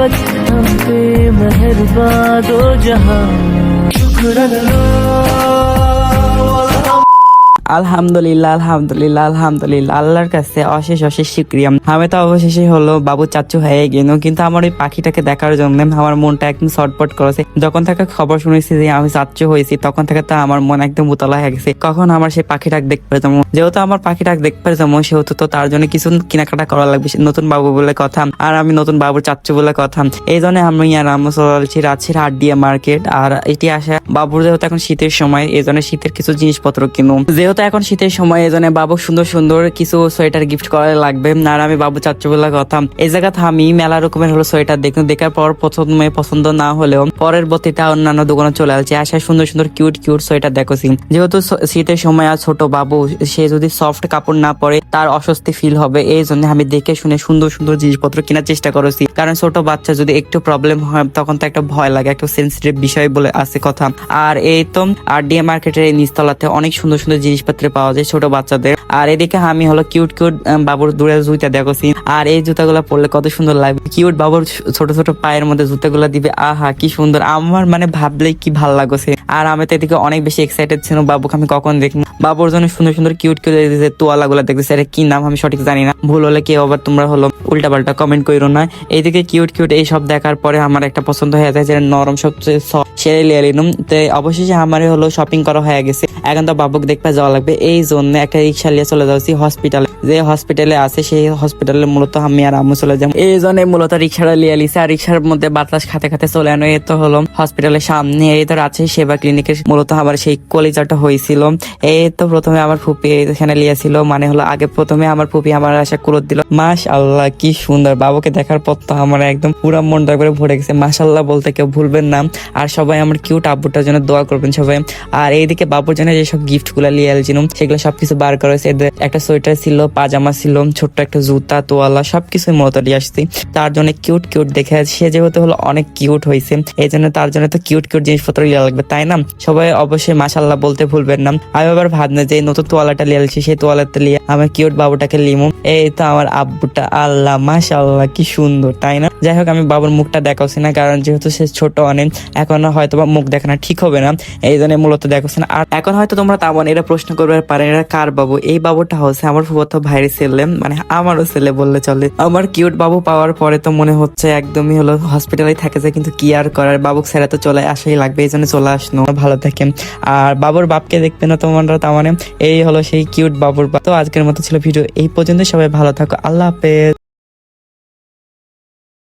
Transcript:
बस हम पे मेहरबान दो जहां আলহামদুলিল্লাহ আলহামদুলিল্লাহ আলহামদুলিল্লাহ। আল্লাহর কাছে অশেষ অশেষ শুক্রিয়া। আমি তো অবশেষে হলো বাবু চাচ্চু হয়ে গেল, কিন্তু আমার ওই পাখিটাকে দেখার জন্য আমার মনটা একদম ছটপট করেছে। যখন থেকে খবর শুনেছি যে আমি চাচ্চু হয়েছি, তখন থেকে তো আমার মন একদম উতলা হয়ে গেছে। কখন আমার সেই পাখিটাকে দেখতে পেতাম যেহেতু আমার পাখিটাকে দেখতে পেতাম সেহেতু তো তার জন্য কিছু কেনাকাটা করা লাগবে নতুন বাবু বলে কথা, আর আমি নতুন বাবুর চাচ্চু বলে কথা। এই জন্য আমি আর আমরা চলছি রাজশাহীর আড্ডিয়া মার্কেট, আর এটি আসা বাবুর যেহেতু এখন শীতের সময়, এই জন্য শীতের কিছু জিনিসপত্র কিনুম। যেহেতু এখন শীতের সময় এই জন্য বাবু সুন্দর সুন্দর কিছু সোয়েটার গিফট করা লাগবে। আর আমি বাবু চাচ্চু বলে কথা। এই জায়গাতে আমি মেলা রকমের হলো সোয়েটার দেখুন দেখার পর প্রথমে পছন্দ না হলেও পরের বতিটা অন্যান্য দোকানে চলে আসছে আসায় সুন্দর সুন্দর কিউট কিউট সোয়েটার দেখছি। যেহেতু শীতের সময় আর ছোট বাবু, সে যদি সফট কাপড় না পরে তার অস্বস্তি ফিল হবে। এই জন্য আমি দেখে শুনে সুন্দর সুন্দর জিনিসপত্র কেনার চেষ্টা করেছি। কারণ ছোট বাচ্চা যদি একটু প্রবলেম হয়, তখন তো একটা ভয় লাগে, একটা সেন্সিটিভ বিষয় বলে আছে কথা। আর এই তো আর ডিএ মার্কেটের নিচতলাতে অনেক সুন্দর সুন্দর জিনিসপত্র পাওয়া যায় ছোট বাচ্চাদের। আর এদিকে আমি হলো কিউট কিউট বাবুর দূরে জুতা দেখছি আর এই জুতাগুলো পরলে কত সুন্দর লাগবে। কিউট বাবুর ছোট ছোট পায়ের মধ্যে জুতাগুলো দিবে। আহা, কি সুন্দর। আমার মানে ভাবলেই কি ভালো লাগছে। আর আমি তো এদিকে অনেক বেশি এক্সাইটেড ছিলাম। বাবুকে আমি কখন দেখব? বাবুর জন্য সুন্দর সুন্দর কিউট কিউট তোয়ালা গুলা দেখতেছি। আরে, কি নাম আমি সঠিক জানি না। ভুল হলে কেউ আবার তোমরা হলো উল্টা পাল্টা কমেন্ট করো না। এইদিকে কিউট কিউট এই সব দেখার পরে আমার একটা পছন্দ হয়ে যায় যে নরম সবচেয়ে সেরে লিয়ে নিলাম তো অবশেষে আমারই হলো শপিং করা হয়ে গেছে। এখন তো বাবুকে দেখতে যাওয়া লাগবে। এই জন্য একটা রিক্সা নিয়ে চলে যাচ্ছি হসপিটালে যে হসপিটালে আছে, সেই হসপিটালে মূলত আমি আর আম্মু চলে যাব। এই জন্য মূলত রিক্সাটা লিয়ে লিছে আর রিক্সার মধ্যে বাতাস খাতে খাতে চলে আনো। এই তো হলো হসপিটালের সামনে। এই তো আছে সেবা ক্লিনিকের মূলত আমার সেই কলিজাটা হয়েছিল। এই তো প্রথমে আমার ফুপি এখানে লিয়েছিল মানে হলো আগে প্রথমে আমার ফুপি আমার আশা কুরত দিল। মাস আল্লাহ কি সুন্দর। বাবুকে দেখার পর তো আমার একদম পুরো মনটা করে ভরে গেছে। মাশাল্লাহ বলতে কেউ ভুলবেন না। আর সবাই আমার কিউট আব্বুটার জন্য দোয়া করবেন সবাই। আর এইদিকে বাবুর জন্য যেসব গিফটগুলা লিয়ে আলছিলাম সেগুলো সবকিছু বার করা হয়েছে। এদের একটা সোয়েটার ছিল, পাজামা ছিল, ছোট্ট একটা জুতা, তোয়ালা সবকিছু নিয়ে আসছি। তার জন্য কিউট কিউট দেখে সে যেহেতু হলো অনেক কিউট হয়েছে, এই জন্য তার জন্য তো কিউট কিউট জিনিসপত্র লিয়া লাগবে, তাই না? সবাই অবশ্যই মাসাল্লাহ বলতে ভুলবেন না। আমি আবার ভাবনা যে নতুন তোয়ালাটা লিয়ে আলছি সেই তোয়ালাটা লিয়ে আমার কিউট বাবুটাকে লিমু এই তো আমার আব্বুটা, আল্লাহ মাশাল্লাহ কি সুন্দর, তাই না? যাই হোক, আমি বাবুর মুখটা দেখাচ্ছি না, কারণ যেহেতু সে ছোট অনেক, এখন হয়তো মুখ দেখানো ঠিক হবে না। এই জন্য মূলত দেখাচ্ছি না। আর এখন হয়তো তোমরা তেমন এরা প্রশ্ন করবে, পারে কার বাবু? এই বাবুটা হচ্ছে আমার ফুবত ভাইয়ের ছেলে মানে আমারও ছেলে বললে চলে। আমার কিউট বাবু পাওয়ার পরে তো মনে হচ্ছে একদমই হলো হসপিটালে থাকে যায় কিন্তু কি আর করার? বাবুক ছেড়ে তো চলে আসাই লাগবে, এই জন্য চলে আসনো ভালো থাকে। আর বাবুর বাপকে দেখবে না তোমরা, তার মানে এই হলো সেই কিউট বাবুর বাপ। তো আজকের মতো ছিল ভিডিও, এই পর্যন্ত সবাই ভালো থাকো। আল্লাহ হাফেজ।